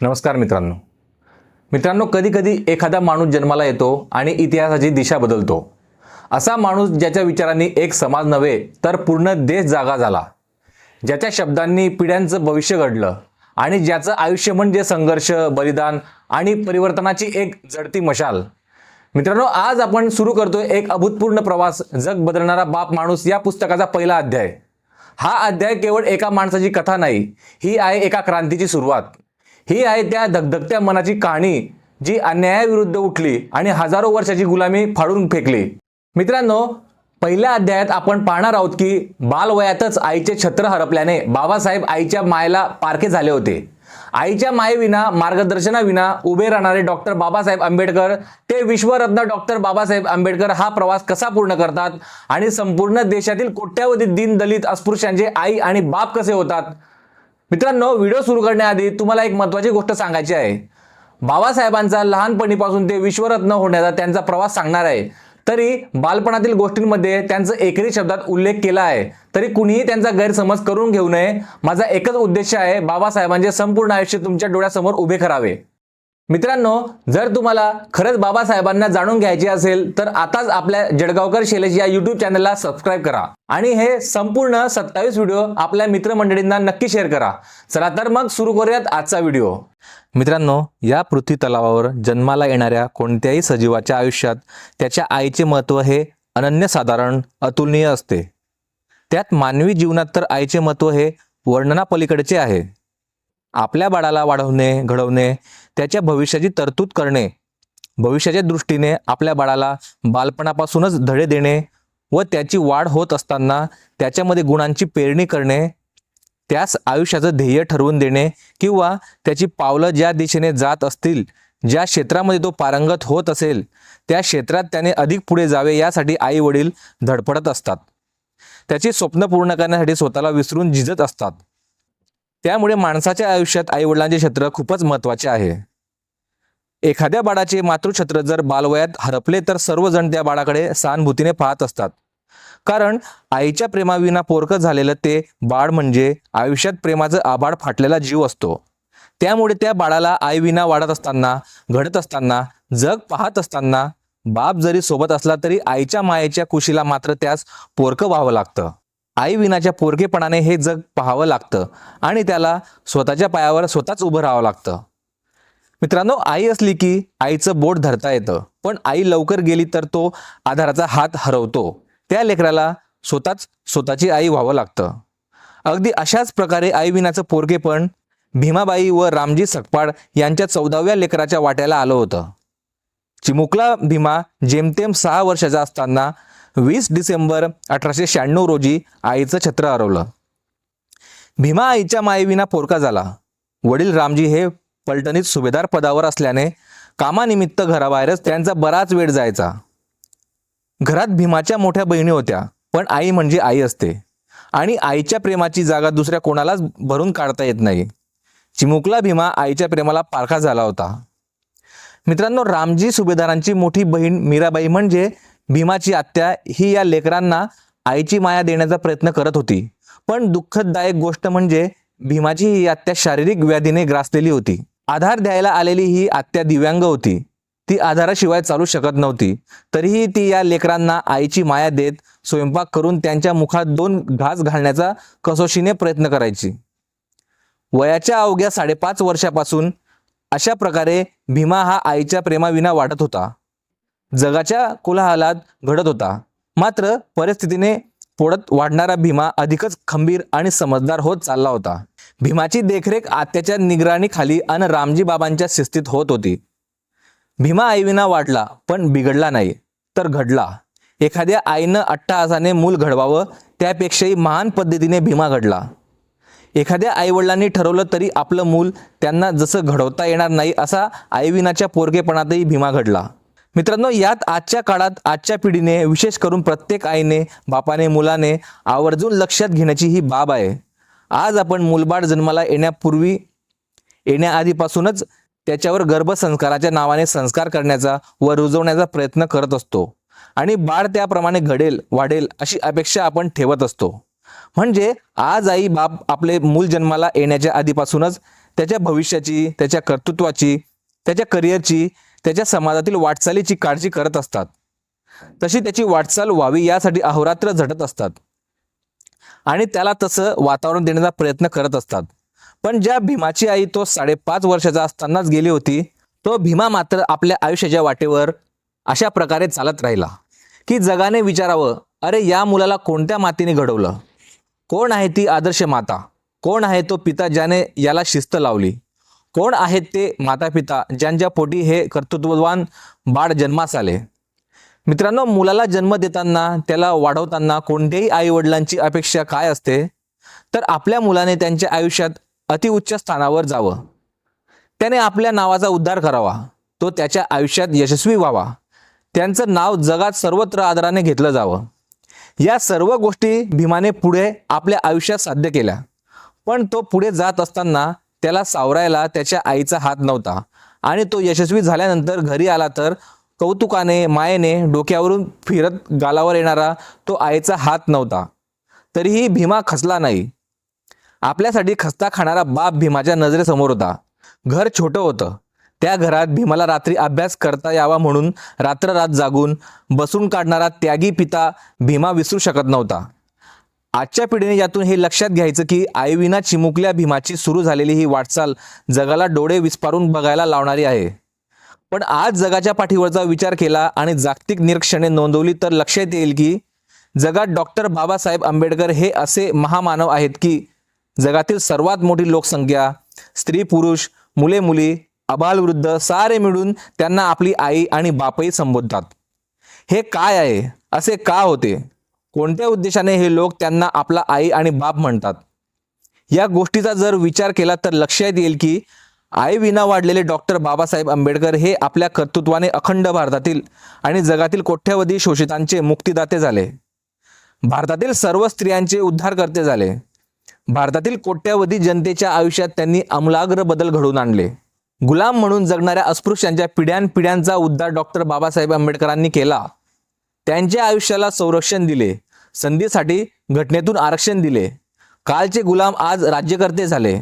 नमस्कार मित्रांनो. मित्रांनो कधीकधी एखादा माणूस जन्माला येतो आणि इतिहासाची दिशा बदलतो. असा माणूस ज्याच्या विचारांनी एक समाज नव्हे तर पूर्ण देश जागा झाला. ज्याच्या शब्दांनी पिढ्यांचं भविष्य घडलं आणि ज्याचं आयुष्य म्हणजे संघर्ष बलिदान आणि परिवर्तनाची एक जडती मशाल. मित्रांनो आज आपण सुरू करतोय एक अभूतपूर्ण प्रवास जग बदलणारा बाप माणूस या पुस्तकाचा पहिला अध्याय. हा अध्याय केवळ एका माणसाची कथा नाही ही आहे एका क्रांतीची सुरुवात. ही आहे त्या धगधगत्या मनाची कहाणी जी अन्यायाविरुद्ध उठली आणि हजारो वर्षाची गुलामी फाडून फेकली. मित्रांनो पहिल्या अध्यायात आपण पाहणार आहोत की बालवयातच आईचे छत्र हरपल्याने बाबासाहेब आईच्या मायेला पारखे झाले होते. आईच्या मायेविना मार्गदर्शनाविना उभे राहणारे डॉक्टर बाबासाहेब आंबेडकर ते विश्वरत्न डॉक्टर बाबासाहेब आंबेडकर हा प्रवास कसा पूर्ण करतात आणि संपूर्ण देशातील कोट्यावधी दीन दलित अस्पृश्यांचे आई आणि बाप कसे होतात? मित्रांनो व्हिडिओ सुरू करण्याआधी तुम्हाला एक महत्वाची गोष्ट सांगायची आहे. बाबासाहेबांचा लहानपणीपासून ते विश्वरत्न होण्याचा त्यांचा प्रवास सांगणार आहे. तरी बालपणातील गोष्टींमध्ये त्यांचं एकरी शब्दात उल्लेख केला आहे. तरी कुणीही त्यांचा गैरसमज करून घेऊ नये. माझा एकच उद्देश आहे बाबासाहेबांचे संपूर्ण आयुष्य तुमच्या डोळ्यासमोर उभे करावे. मित्रांनो जर तुम्हाला खरंच बाबासाहेबांना जाणून घ्यायचे असेल तर आताच आपल्या जळगावकर शैलेश या युट्यूब चॅनलला सबस्क्राईब करा. आणि हे संपूर्ण सत्तावीस व्हिडिओ आपल्या मित्रमंडळींना नक्की शेअर करा. चला तर मग सुरू करूयात आजचा व्हिडिओ मित्रांनो या पृथ्वी तलावावर जन्माला येणाऱ्या कोणत्याही सजीवाच्या आयुष्यात त्याच्या आईचे महत्त्व हे अनन्यसाधारण अतुलनीय असते. त्यात मानवी जीवनात तर आईचे महत्त्व हे वर्णनापलीकडचे आहे. आपल्या बाळाला वाढवणे घडवणे त्याच्या भविष्याची तरतूद करणे भविष्याच्या दृष्टीने आपल्या बाळाला बालपणापासूनच धडे देणे व त्याची वाढ होत असताना त्याच्यामध्ये गुणांची पेरणी करणे त्यास आयुष्याचं ध्येय ठरवून देणे किंवा त्याची पावलं ज्या दिशेने जात असतील ज्या क्षेत्रामध्ये तो पारंगत होत असेल त्या क्षेत्रात त्याने अधिक पुढे जावे यासाठी आई वडील धडपडत असतात. त्याची स्वप्न पूर्ण करण्यासाठी स्वतःला विसरून झिजत असतात. त्यामुळे माणसाच्या आयुष्यात आईवडिलांचे क्षेत्र खूपच महत्त्वाचे आहे. एखाद्या बाळाचे मातृछत्र जर बालवयात हरपले तर सर्वजण त्या बाळाकडे सहानुभूतीने पाहत असतात. कारण आईच्या प्रेमाविना पोरकं झालेलं ते बाळ म्हणजे आयुष्यात प्रेमाचं आबाळ फाटलेला जीव असतो. त्यामुळे त्या बाळाला आईविना वाढत असताना घडत असताना जग पाहत असताना बाप जरी सोबत असला तरी आईच्या मायेच्या कुशीला मात्र त्यास पोरकं व्हावं लागतं. आई विनाच्या पोरकेपणाने हे जग पाहावं लागतं आणि त्याला स्वतःच्या पायावर स्वतःच उभं राहावं लागतं. मित्रांनो आई असली की आईचं बोट धरता येतं पण आई लवकर गेली तर तो आधाराचा हात हरवतो. त्या लेकराला स्वतःच स्वतःची आई व्हावं लागतं. अगदी अशाच प्रकारे आई विनाचं पोरकेपण भीमाबाई व रामजी सकपाळ यांच्या चौदाव्या लेकराच्या वाट्याला आलं होतं. चिमुकला भीमा जेमतेम सहा वर्षाचा असताना वीस डिसेंबर अठराशे शहाण्णव रोजी आईचं छत्र हरवलं. भीमा आईच्या मायेविना पोरका झाला. वडील रामजी हे पलटणीत सुभेदार पदावर असल्याने कामानिमित्त घराबाहेरच त्यांचा बराच वेळ जायचा. घरात भीमाच्या मोठ्या बहिणी होत्या पण आई म्हणजे आई असते. आणि आईच्या प्रेमाची जागा दुसऱ्या कोणालाच भरून काढता येत नाही. चिमुकला भीमा आईच्या प्रेमाला पारखा झाला होता. मित्रांनो रामजी सुभेदारांची मोठी बहीण मीराबाई म्हणजे भीमाची आत्या ही या लेकरांना आईची माया देण्याचा प्रयत्न करत होती. पण दुःखदायक गोष्ट म्हणजे भीमाची ही आत्या शारीरिक व्याधीने ग्रासलेली होती. आधार द्यायला आलेली ही आत्या दिव्यांग होती. ती आधाराशिवाय चालू शकत नव्हती. तरीही ती या लेकरांना आईची माया देत स्वयंपाक करून त्यांच्या मुखात दोन घास घालण्याचा कसोशीने प्रयत्न करायची. वयाच्या अवघ्या साडेपाच वर्षापासून अशा प्रकारे भीमा हा आईच्या प्रेमाविना वाढत होता. जगाच्या कोलाहलात घडत होता. मात्र परिस्थितीने पोडत वाढणारा भीमा अधिकच खंबीर आणि समजदार होत चालला होता. भीमाची देखरेख आत्याच्या निगराणीखाली आणि रामजी बाबांच्या शिस्तीत होत होती. भीमा आईविना वाटला पण बिघडला नाही तर घडला. एखाद्या आईनं अट्टहासाने मूल घडवावं त्यापेक्षाही महान पद्धतीने भीमा घडला. एखाद्या आईवडिलांनी ठरवलं तरी आपलं मूल त्यांना जसं घडवता येणार नाही असा आईविनाच्या पोरकेपणातही भीमा घडला. मित्रांनो यात आजच्या काळात आजच्या पिढीने विशेष करून प्रत्येक आईने बापाने मुलाने आवर्जून लक्षात घेण्याची ही बाब आहे. आज आपण मूलबाळ जन्माला येण्यापूर्वी येण्याआधीपासूनच त्याच्यावर गर्भसंस्काराच्या नावाने संस्कार करण्याचा व रुजवण्याचा प्रयत्न करत असतो. आणि बाळ त्याप्रमाणे घडेल वाढेल अशी अपेक्षा आपण ठेवत असतो. म्हणजे आज आई बाप आपले मूल जन्माला येण्याच्या आधीपासूनच त्याच्या भविष्याची त्याच्या कर्तृत्वाची त्याच्या करिअरची त्याच्या समाजातील वाटचालीची काळजी करत असतात. तशी त्याची वाटचाल व्हावी यासाठी अहोरात्र झटत असतात. आणि त्याला तसं वातावरण देण्याचा प्रयत्न करत असतात. पण ज्या भीमाची आई तो साडेपाच वर्षाचा असतानाच गेली होती तो भीमा मात्र आपल्या आयुष्याच्या वाटेवर अशा प्रकारे चालत राहिला. की जगाने विचारावं अरे या मुलाला कोणत्या मातीने घडवलं? कोण आहे ती आदर्श माता? कोण आहे तो पिता ज्याने याला शिस्त लावली? कोण आहेत ते माता पिता ज्यांच्या पोटी हे कर्तृत्ववान बाळ जन्मास आले? मित्रांनो मुलाला जन्म देताना त्याला वाढवताना कोणत्याही आई वडिलांची अपेक्षा काय असते? तर आपल्या मुलाने त्यांच्या आयुष्यात अतिउच्च स्थानावर जावं. त्याने आपल्या नावाचा उद्धार करावा. तो त्याच्या आयुष्यात यशस्वी व्हावा. त्यांचं नाव जगात सर्वत्र आदराने घेतलं जावं. या सर्व गोष्टी भीमाने पुढे आपल्या आयुष्यात साध्य केल्या. पण तो पुढे जात असताना त्याला सावरायला त्याच्या आईचा हात नव्हता. आणि तो यशस्वी झाल्यानंतर घरी आला तर कौतुकाने मायेने डोक्यावरून फिरत गालावर येणारा तो आईचा हात नव्हता. तरीही भीमा खचला नाही. आपल्यासाठी खस्ता खाणारा बाप भीमाच्या नजरेसमोर होता. घर छोटं होतं. त्या घरात भीमाला रात्री अभ्यास करता यावा म्हणून रात्र रात जागून बसून काढणारा त्यागी पिता भीमा विसरू शकत नव्हता. आजच्या पिढीने यातून हे लक्षात घ्यायचं की आईविना चिमुकल्या भीमाची सुरू झालेली ही वाटचाल जगाला डोळे विस्पारून बघायला लावणारी आहे. पण आज जगाच्या पाठीवरचा विचार केला आणि जागतिक निरीक्षणे नोंदवली तर लक्षात येईल की जगात डॉक्टर बाबासाहेब आंबेडकर हे असे महामानव आहेत की जगातील सर्वात मोठी लोकसंख्या स्त्री पुरुष मुले मुली अबालवृद्ध सारे मिळून त्यांना आपली आई आणि बापही संबोधतात. हे काय आहे? असे का होते? कोणत्या उद्देशाने हे लोक त्यांना आपला आई आणि बाप म्हणतात? या गोष्टीचा जर विचार केला तर लक्षात येईल की आई विना वाढलेले डॉक्टर बाबासाहेब आंबेडकर हे आपल्या कर्तृत्वाने अखंड भारतातील आणि जगातील कोट्यावधी शोषितांचे मुक्तिदाते झाले. भारतातील सर्व स्त्रियांचे उद्धारकर्ते झाले. भारतातील कोट्यावधी जनतेच्या आयुष्यात त्यांनी आमूलाग्र बदल घडवून आणले. गुलाम म्हणून जगणाऱ्या अस्पृश्यांच्या पिढ्यानपिढ्यांचा उद्धार डॉक्टर बाबासाहेब आंबेडकरांनी केला. त्यांच्या आयुष्याला संरक्षण दिले. संधीसाठी घटनेतून आरक्षण दिले. कालचे गुलाम आज राज्यकर्ते झाले.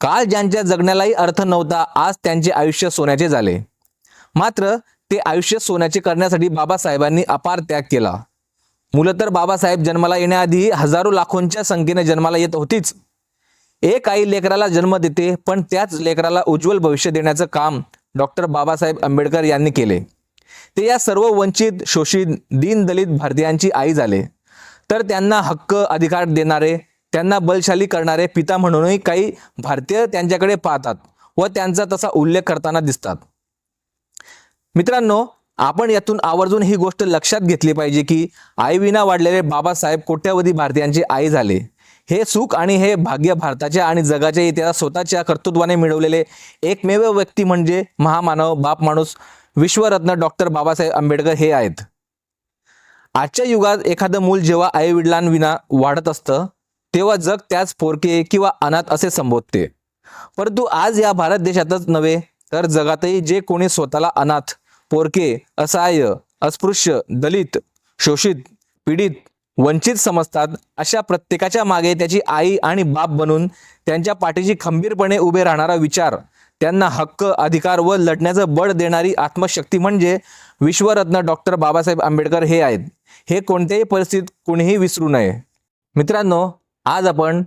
काल ज्यांच्या जगण्यालाही अर्थ नव्हता आज त्यांचे आयुष्य सोन्याचे झाले. मात्र ते आयुष्य सोन्याचे करण्यासाठी बाबासाहेबांनी अपार त्याग केला. मुलं तर बाबासाहेब जन्माला येण्याआधी हजारो लाखोंच्या संख्येने जन्माला येत होतीच. एक आई लेकराला जन्म देते पण त्याच लेकराला उज्ज्वल भविष्य देण्याचं काम डॉक्टर बाबासाहेब आंबेडकर यांनी केले. ते या सर्व वंचित शोषित दीनदलित भारतीयांची आई झाले. तर त्यांना हक्क अधिकार देणारे त्यांना बलशाली करणारे पिता म्हणूनही काही भारतीय त्यांच्याकडे पाहतात व त्यांचा तसा उल्लेख करताना दिसतात. मित्रांनो आपण यातून आवर्जून ही गोष्ट लक्षात घेतली पाहिजे की आईविना वाढलेले बाबासाहेब कोट्यावधी भारतीयांची आई झाले. हे सुख आणि हे भाग्य भारताच्या आणि जगाच्या इतिहासात स्वतःच्या कर्तृत्वाने मिळवलेले एकमेव व्यक्ती म्हणजे महामानव बाप माणूस विश्वरत्न डॉक्टर बाबासाहेब आंबेडकर हे आहेत. आजच्या युगात एखादं मूल जेव्हा आई वडिलांविना वाढत असतं तेव्हा जग त्याच पोरके किंवा अनाथ असे संबोधते. परंतु आज या भारत देशातच नव्हे तर जगातही जे कोणी स्वतःला अनाथ पोरके असहाय्य अस्पृश्य दलित शोषित पीडित वंचित समजतात अशा प्रत्येकाच्या मागे त्याची आई आणि बाप बनून त्यांच्या पाठीशी खंबीरपणे उभे राहणारा विचार त्यांना हक्क अधिकार व लढण्याचं बळ देणारी आत्मशक्ती म्हणजे विश्वरत्न डॉक्टर बाबासाहेब आंबेडकर हे आहेत. हे कोणत्याही परिस्थितीत कोणीही विसरू नये. मित्रांनो आज आपण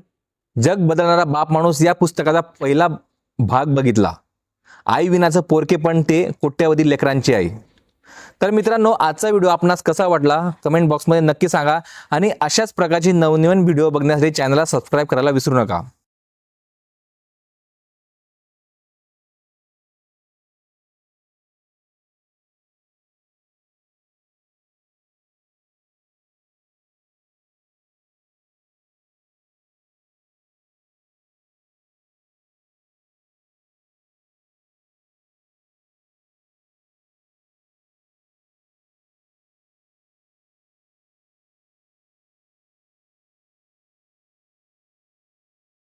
जग बदलणारा बाप माणूस या पुस्तकाचा पहिला भाग बघितला. आई विनाचं पोरके पण ते कोट्यावधी लेकरांची आई. तर मित्रांनो आजचा व्हिडिओ आपणास कसा वाटला? कमेंट बॉक्समध्ये नक्की सांगा आणि अशाच प्रकारची नवनवीन व्हिडिओ बघण्यासाठी चॅनलला सबस्क्राईब करायला विसरू नका.